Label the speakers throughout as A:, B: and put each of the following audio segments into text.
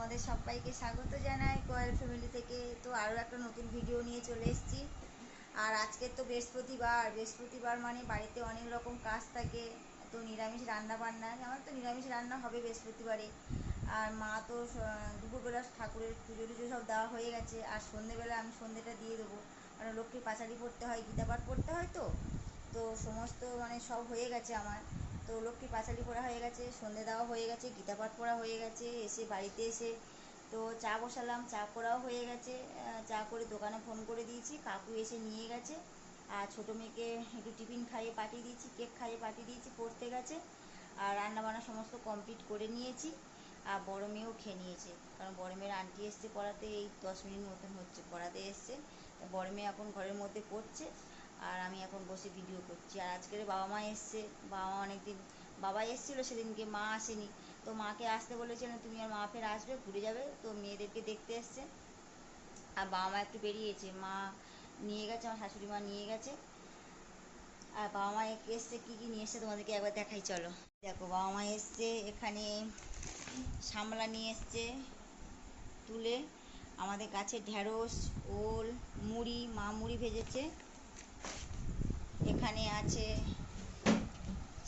A: তোমাদের সবাইকে স্বাগত জানাই কয়েল ফ্যামিলি থেকে। তো আরও একটা নতুন ভিডিও নিয়ে চলে এসেছি। আর আজকে তো বৃহস্পতিবার। বৃহস্পতিবার মানে বাড়িতে অনেক রকম কাজ থাকে। তো নিরামিষ রান্না বান্না। আমার তো নিরামিষ রান্না হবে বৃহস্পতিবারে। আর মা তো দুপুরবেলা ঠাকুরের পুজো টুজো সব দেওয়া হয়ে গেছে। আর সন্ধেবেলা আমি সন্ধেটা দিয়ে দেবো। কারণ লক্ষ্মী পাঁচালি পড়তে হয়, গীতা পাঠ পড়তে হয় তো। তো সমস্ত মানে সব হয়ে গেছে আমার। তো লক্ষ্মী পাঁচালি পড়া হয়ে গেছে, সন্ধে দেওয়া হয়ে গেছে, গীতা পাঠ পড়া হয়ে গেছে, এসে বাড়িতে এসে তো চা বসালাম, চা করাও হয়ে গেছে চা করে দোকানে ফোন করে দিয়েছি, কাকু এসে নিয়ে গেছে, আর ছোটো মেয়েকে একটু টিফিন খাইয়ে পাঠিয়ে দিয়েছি কেক খাইয়ে পাঠিয়ে দিয়েছি, পড়তে গেছে, আর রান্নাবান্না সমস্ত কমপ্লিট করে নিয়েছি, আর বড় মেয়েও খেয়ে নিয়েছে, কারণ বড় মেয়ের আন্টি এসছে পড়াতে, এই দশ মিনিট মতন হচ্ছে, পড়াতে এসছে, বড় মেয়ে এখন ঘরের মধ্যে পড়ছে আর আমি এখন বসে ভিডিও করছি। আর আজকের বাবা মা এসছে। বাবা মা অনেকদিন বাবা এসেছিল, সেদিনকে মা আসেনি। তো মাকে আসতে বলেছিলেন তুমি আর মা ফের আসবে, ঘুরে যাবে। তো মেয়েদেরকে দেখতে এসছে। আর বাবা মা একটু বেরিয়েছে। মা নিয়ে গেছে, আমার শাশুড়ি মা নিয়ে গেছে। আর বাবা মা এসছে, কী কী নিয়ে এসছে তোমাদেরকে একবার দেখাই, চলো। দেখো, বাবা মা এসছে, এখানে সামলা নিয়ে এসছে, তুলে। আমাদের গাছের ঢ্যাঁড়স ওল, মুড়ি, মা মুড়ি ভেজেছে। এখানে আছে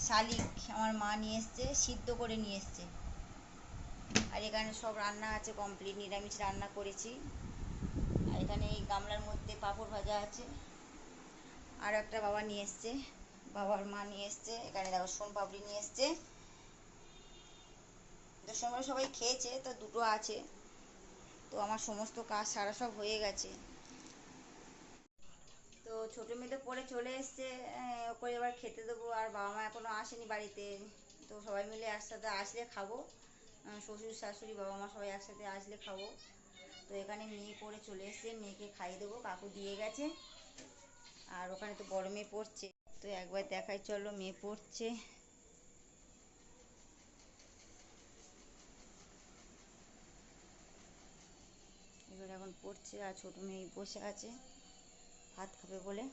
A: শালিক, আমার মা নিয়ে এসছে, সিদ্ধ করে নিয়ে এসছে। আর এখানে সব রান্না আছে কমপ্লিট নিরামিষ রান্না করেছি। আর এখানে এই গামলার মধ্যে পাঁপড় ভাজা আছে। আর একটা বাবা নিয়ে এসছে, বাবার মা নিয়ে এসছে, এখানে দেখো সোন পাপড়ি নিয়ে এসছে। সময় সবাই খেয়েছে, তো দুটো আছে। তো আমার সমস্ত কাজ সারা সব হয়ে গেছে। তো ছোটো মেয়ে তো পড়ে চলে এসছে ওকে এবার খেতে দেবো। আর বাবা মা এখনও আসেনি বাড়িতে। তো সবাই মিলে একসাথে আসলে খাব। শ্বশুর, শাশুড়ি, বাবা মা সবাই একসাথে আসলে খাব। তো এখানে মেয়ে পড়ে চলে এসছে, মেয়েকে খাইয়ে দেবো। কাকু দিয়ে গেছে। আর ওখানে তো বড় মেয়ে পড়ছে। তো একবার দেখাই, চলো মেয়ে পড়ছে। এবার এখন পড়ছে আর ছোটো মেয়ে বসে আছে। ভাত খাবে বলে।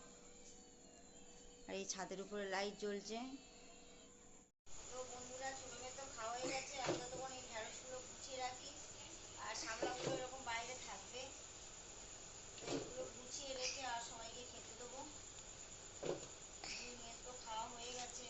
A: আর এই ছাদের উপরে লাইট জ্বলছে তো বন্ধুরা ছোটো মেয়ে তো খাওয়া হয়ে গেছে আমি ততক্ষণ এই ঢ্যাঁড়সগুলো গুছিয়ে রাখি আর সামলাগুলো এরকম বাইরে থাকবে তো এগুলো গুছিয়ে রেখে আর সবাইকে খেতে দেবো দুই মেয়ের তো খাওয়া হয়ে গেছে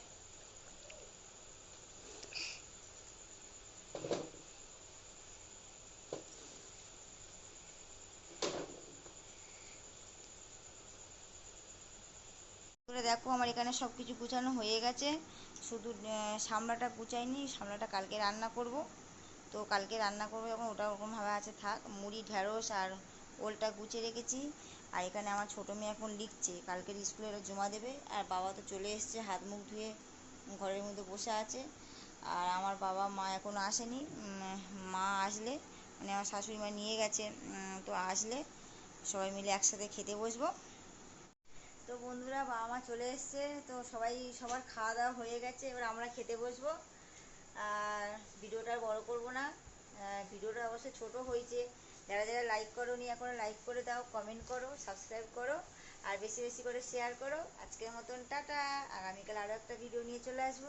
A: করে দেখো আমার এখানে সব কিছু গুছানো হয়ে গেছে। শুধু সামলাটা গুছাইনি, সামলাটা কালকে রান্না করব। তো কালকে রান্না করব যখন ওটা ওরকমভাবে আছে, থাক। মুড়ি ঢ্যাঁড়স আর ওলটা গুছিয়ে রেখেছি। আর এখানে আমার ছোটো মেয়ে এখন লিখছে, কালকের স্কুলে ওরা জমা দেবে। আর বাবা তো চলে এসছে, হাত মুখ ধুয়ে ঘরের মধ্যে বসে আছে। আর আমার বাবা, মা এখনও আসেনি। মা আসলে মানে আমার শাশুড়ি মা নিয়ে গেছে তো আসলে সবাই মিলে একসাথে খেতে বসবো। তো বন্ধুরা, বাবা মা চলে এসছে, তো সবাই সবার খাওয়া দাওয়া হয়ে গেছে, এবার আমরা খেতে বসবো। আর ভিডিওটা বড় করব না ভিডিওটা অবশ্যই ছোট হয়েছে। যারা যারা লাইক করো নি এখনও লাইক করে দাও কমেন্ট করো সাবস্ক্রাইব করো, আর বেশি বেশি করে শেয়ার করো। আজকের মতন টাটা আগামীকাল আরও একটা ভিডিও নিয়ে চলে আসব।